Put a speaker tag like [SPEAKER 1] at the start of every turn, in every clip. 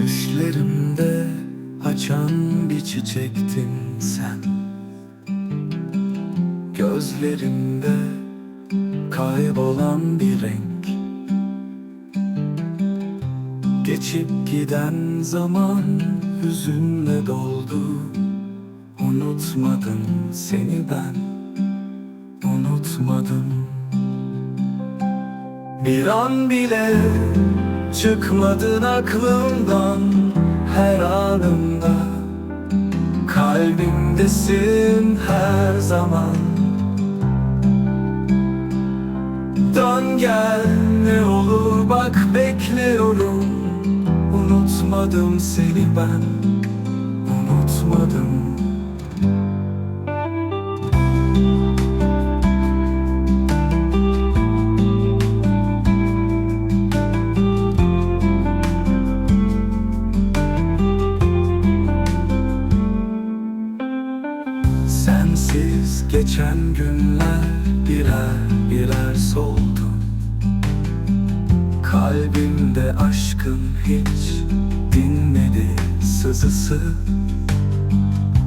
[SPEAKER 1] Yüreğimde açan bir çiçektin sen. Gözlerimde kaybolan bir renk. Geçip giden zaman hüzünle doldu. Unutmadım seni ben. Unutmadım. Bir an bile çıkmadın aklımdan Her anımda. Kalbimdesin her zaman. Dön gel ne olur bak bekliyorum. Unutmadım seni ben Unutmadım geçen günler birer birer soldu. Kalbimde aşkın hiç dinmedi sızısı.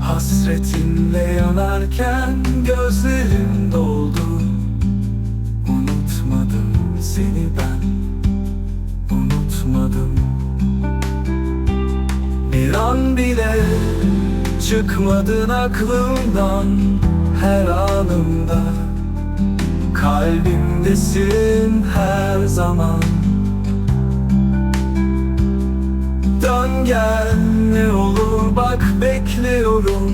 [SPEAKER 1] Hasretinle yanarken gözlerim doldu. Unutmadım seni ben Unutmadım. Bir an bile çıkmadın aklımdan Her anımda. Kalbimdesin her zaman. Dön gel ne olur bak bekliyorum.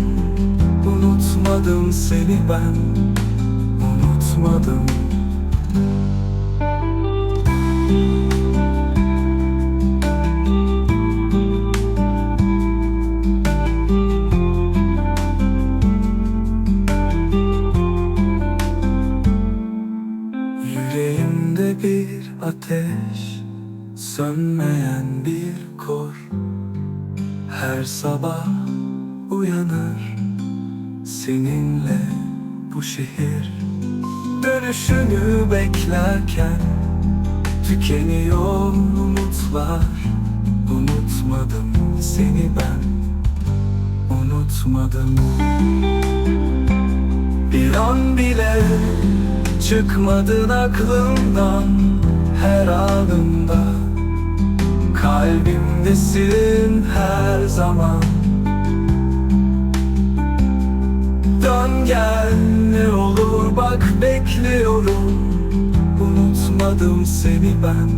[SPEAKER 1] Unutmadım seni ben Unutmadım bir ateş Sönmeyen bir kor. Her sabah uyanır Seninle bu şehir. Dönüşünü beklerken Tükeniyor umutlar. Unutmadım seni ben Unutmadım. Bir an bile Çıkmadın aklımdan her anımda. Kalbimdesin her zaman. Dön gel ne olur bak bekliyorum. Unutmadım seni ben